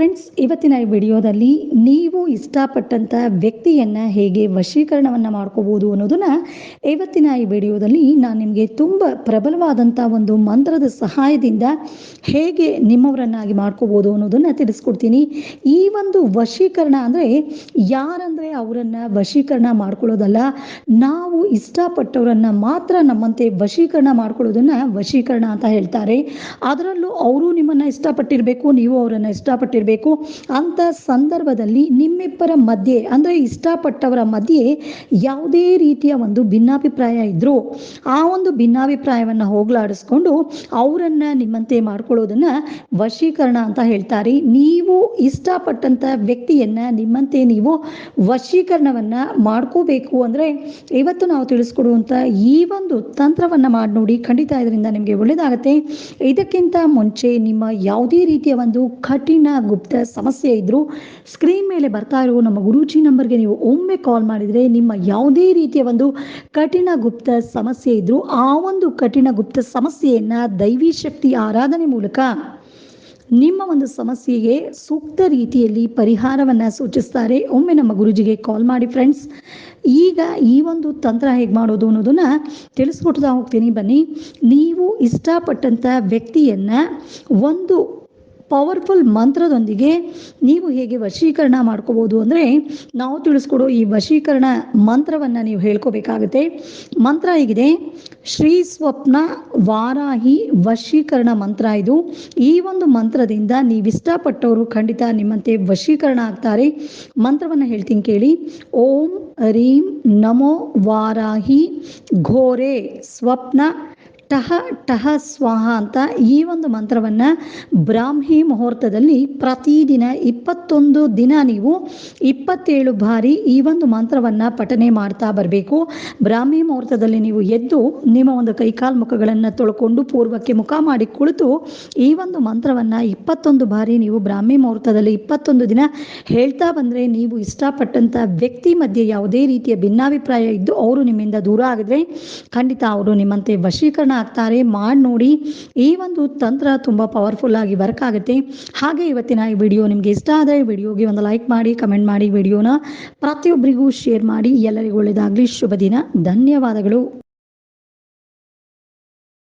Friends ಇವತ್ತಿನ ಈ ವಿಡಿಯೋದಲ್ಲಿ ನೀವು ಇಷ್ಟಪಟ್ಟಂಥ ವ್ಯಕ್ತಿಯನ್ನು ಹೇಗೆ ವಶೀಕರಣವನ್ನು ಮಾಡ್ಕೋಬೋದು ಅನ್ನೋದನ್ನು ಇವತ್ತಿನ ಈ ವಿಡಿಯೋದಲ್ಲಿ ನಾನು ನಿಮಗೆ ತುಂಬ ಪ್ರಬಲವಾದಂಥ ಒಂದು ಮಂತ್ರದ ಸಹಾಯದಿಂದ ಹೇಗೆ ನಿಮ್ಮವರನ್ನಾಗಿ ಮಾಡ್ಕೋಬೋದು ಅನ್ನೋದನ್ನು ತಿಳಿಸ್ಕೊಡ್ತೀನಿ. ಈ ಒಂದು ವಶೀಕರಣ ಅಂದರೆ ಯಾರಂದರೆ ಅವರನ್ನು ವಶೀಕರಣ ಮಾಡ್ಕೊಳ್ಳೋದಲ್ಲ, ನಾವು ಇಷ್ಟಪಟ್ಟವರನ್ನು ಮಾತ್ರ ನಮ್ಮಂತೆ ವಶೀಕರಣ ಮಾಡ್ಕೊಳ್ಳೋದನ್ನು ವಶೀಕರಣ ಅಂತ ಹೇಳ್ತಾರೆ. ಅದರಲ್ಲೂ ಅವರು ನಿಮ್ಮನ್ನು ಇಷ್ಟಪಟ್ಟಿರಬೇಕು, ನೀವು ಅವರನ್ನು ಇಷ್ಟಪಟ್ಟಿರಬೇಕು. ಅಂಥ ಸಂದರ್ಭದಲ್ಲಿ ನಿಮ್ಮಿಬ್ಬರ ಮಧ್ಯೆ, ಅಂದರೆ ಇಷ್ಟಪಟ್ಟವರ ಮಧ್ಯೆ ಯಾವುದೇ ರೀತಿಯ ಒಂದು ಭಿನ್ನಾಭಿಪ್ರಾಯ ಇದ್ದರೂ ಆ ಒಂದು ಭಿನ್ನಾಭಿಪ್ರಾಯವನ್ನು ಹೋಗಲಾಡಿಸ್ಕೊಂಡು ಅವರನ್ನು ನಿಮ್ಮಂತೆ ಮಾಡ್ಕೊಳ್ಳೋದನ್ನು ವಶೀಕರಣ ಅಂತ ಹೇಳ್ತಾರೆ. ನೀವು ಇಷ್ಟಪಟ್ಟಂತ ವ್ಯಕ್ತಿಯನ್ನ ನಿಮ್ಮಂತೆ ನೀವು ವಶೀಕರಣವನ್ನ ಮಾಡ್ಕೋಬೇಕು ಅಂದ್ರೆ ಇವತ್ತು ನಾವು ತಿಳಿಸ್ಕೊಡುವಂತ ಈ ಒಂದು ತಂತ್ರವನ್ನ ಮಾಡಿ ನೋಡಿ ಖಂಡಿತ ಇದರಿಂದ ನಿಮಗೆ ಒಳ್ಳೆಯದಾಗತ್ತೆ ಇದಕ್ಕಿಂತ ಮುಂಚೆ ನಿಮ್ಮ ಯಾವುದೇ ರೀತಿಯ ಒಂದು ಕಠಿಣ ಗುಪ್ತ ಸಮಸ್ಯೆ ಇದ್ದರೂ ಸ್ಕ್ರೀನ್ ಮೇಲೆ ಬರ್ತಾ ಇರುವ ನಮ್ಮ ಗುರೂಜಿ ನಂಬರ್ಗೆ ನೀವು ಒಮ್ಮೆ ಕಾಲ್ ಮಾಡಿದರೆ ನಿಮ್ಮ ಯಾವುದೇ ರೀತಿಯ ಒಂದು ಕಠಿಣ ಗುಪ್ತ ಸಮಸ್ಯೆ ಇದ್ದರೂ ಆ ಒಂದು ಕಠಿಣ ಗುಪ್ತ ಸಮಸ್ಯೆಯನ್ನು ದೈವಿ ಶಕ್ತಿ ಆರಾಧನೆ ಮೂಲಕ ನಿಮ್ಮ ಒಂದು ಸಮಸ್ಯೆಗೆ ಸೂಕ್ತ ರೀತಿಯಲ್ಲಿ ಪರಿಹಾರವನ್ನು ಸೂಚಿಸ್ತಾರೆ. ಒಮ್ಮೆ ನಮ್ಮ ಗುರುಜಿಗೆ ಕಾಲ್ ಮಾಡಿ ಫ್ರೆಂಡ್ಸ್ ಈಗ ಈ ಒಂದು ತಂತ್ರ ಹೇಗೆ ಮಾಡೋದು ಅನ್ನೋದನ್ನು ತಿಳಿಸ್ಕೊಡ್ತಾ ಹೋಗ್ತೀನಿ. ಬನ್ನಿ, ನೀವು ಇಷ್ಟಪಟ್ಟಂಥ ವ್ಯಕ್ತಿಯನ್ನು ಒಂದು ಪವರ್ಫುಲ್ ಮಂತ್ರದೊಂದಿಗೆ ನೀವು ಹೇಗೆ ವಶೀಕರಣ ಮಾಡ್ಕೋಬೋದು ಅಂದರೆ ನಾವು ತಿಳಿಸ್ಕೊಡೋ ಈ ವಶೀಕರಣ ಮಂತ್ರವನ್ನು ನೀವು ಹೇಳ್ಕೋಬೇಕಾಗುತ್ತೆ. ಮಂತ್ರ ಹೇಗಿದೆ, ಶ್ರೀ ಸ್ವಪ್ನ ವಾರಾಹಿ ವಶೀಕರಣ ಮಂತ್ರ ಇದು. ಈ ಒಂದು ಮಂತ್ರದಿಂದ ನೀವು ಇಷ್ಟಪಟ್ಟವರು ಖಂಡಿತ ನಿಮ್ಮಂತೆ ವಶೀಕರಣ ಆಗ್ತಾರೆ. ಮಂತ್ರವನ್ನು ಹೇಳ್ತೀನಿ ಕೇಳಿ. ಓಂ ರೀಂ ನಮೋ ವಾರಾಹಿ ಘೋರೆ ಸ್ವಪ್ನ ಟಹ ಟಹ ಸ್ವಾಹ ಅಂತ ಈ ಒಂದು ಮಂತ್ರವನ್ನು ಬ್ರಾಹ್ಮಿ ಮುಹೂರ್ತದಲ್ಲಿ ಪ್ರತಿದಿನ ಇಪ್ಪತ್ತೊಂದು ದಿನ ನೀವು ಇಪ್ಪತ್ತೇಳು ಬಾರಿ ಈ ಒಂದು ಮಂತ್ರವನ್ನು ಪಠನೆ ಮಾಡ್ತಾ ಬರಬೇಕು. ಬ್ರಾಹ್ಮಿ ಮುಹೂರ್ತದಲ್ಲಿ ನೀವು ಎದ್ದು ನಿಮ್ಮ ಒಂದು ಕೈಕಾಲು ಮುಖಗಳನ್ನು ತೊಳ್ಕೊಂಡು ಪೂರ್ವಕ್ಕೆ ಮುಖ ಮಾಡಿ ಕುಳಿತು ಈ ಒಂದು ಮಂತ್ರವನ್ನು ಇಪ್ಪತ್ತೊಂದು ಬಾರಿ ನೀವು ಬ್ರಾಹ್ಮಿ ಮುಹೂರ್ತದಲ್ಲಿ ಇಪ್ಪತ್ತೊಂದು ದಿನ ಹೇಳ್ತಾ ಬಂದರೆ ನೀವು ಇಷ್ಟಪಟ್ಟಂಥ ವ್ಯಕ್ತಿ ಮಧ್ಯೆ ಯಾವುದೇ ರೀತಿಯ ಭಿನ್ನಾಭಿಪ್ರಾಯ ಇದ್ದು ಅವರು ನಿಮ್ಮಿಂದ ದೂರ ಆಗಿದ್ರೆ ಖಂಡಿತ ಅವರು ನಿಮ್ಮಂತೆ ವಶೀಕರಣ ಆಗ್ತಾರೆ ಮಾಡಿ ನೋಡಿ. ಈ ಒಂದು ತಂತ್ರ ತುಂಬ ಪವರ್ಫುಲ್ ಆಗಿ ವರ್ಕ್ ಆಗುತ್ತೆ. ಹಾಗೆ ಇವತ್ತಿನ ಈ ವಿಡಿಯೋ ನಿಮಗೆ ಇಷ್ಟ ಆದರೆ ವಿಡಿಯೋಗೆ ಒಂದು ಲೈಕ್ ಮಾಡಿ ಕಮೆಂಟ್ ಮಾಡಿ ವಿಡಿಯೋನ ಪ್ರತಿಯೊಬ್ಬರಿಗೂ ಶೇರ್ ಮಾಡಿ. ಎಲ್ಲರಿಗೂ ಒಳ್ಳೆಯದಾಗಲಿ ಶುಭ ದಿನ. ಧನ್ಯವಾದಗಳು.